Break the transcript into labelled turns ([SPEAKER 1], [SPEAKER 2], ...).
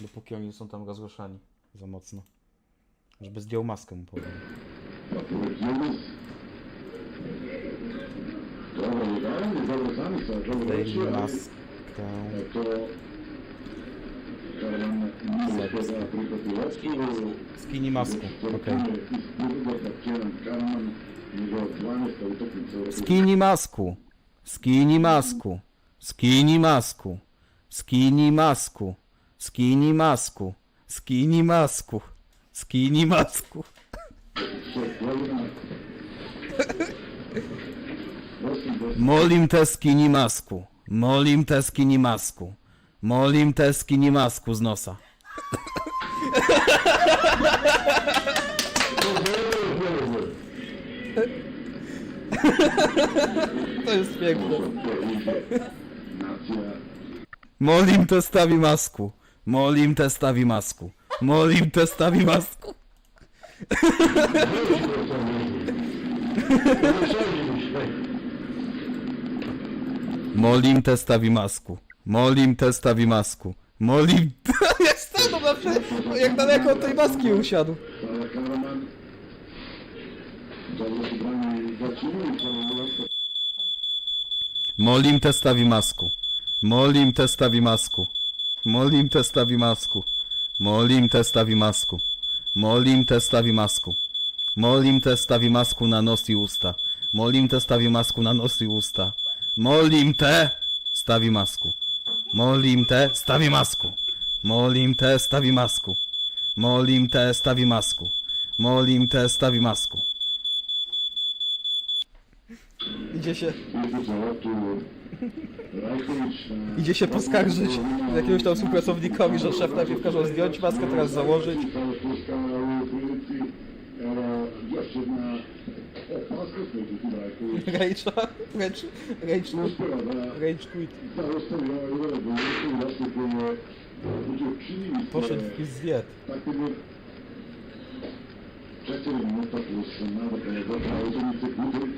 [SPEAKER 1] Dopóki oni są tam rozgłoszani za mocno. Żeby zdjął maskę mu powiem. Zdejmij maskę. Skinij masku. Okej.
[SPEAKER 2] iz Burgota Kenan Karaman, njegova 12. utakmica u
[SPEAKER 1] Skinij masku. Skinij masku. Skinij masku. Skinij masku. Skinij masku. Skinij masku. Skinij masku. Molim te skinij masku. Molim te skinij masku. Molim te skinij masku z nosa. To jest piękne. Molim te stawi masku. Molim te stawi masku. Molim te stawi masku. Molim te stawi masku. Molim te stawi masku. Molim... Jak stanął na. Jak daleko od tej maski usiadł. Molim te stawi masku. Molim te stawi masku. Molim te stawi masku. Molim te stawi masku. Molim te stawi masku. Molim te stawi masku na nos i usta. Molim te stawi masku na nos i usta. Molim te stawi masku. Molim te stawi masku. Molim te stawi masku. Molim te stawi masku. Molim te stawi masku. Idzie się
[SPEAKER 2] Idzie
[SPEAKER 1] się poskarżyć jakiegoś tam współpracownikowi, że szef najpierw kazał zdjąć maskę, teraz założyć. Rage, rage,
[SPEAKER 2] da,
[SPEAKER 1] rage quit. Poszedł w
[SPEAKER 2] da, četiri minuta plus nadokanje zapravo utakmice putem,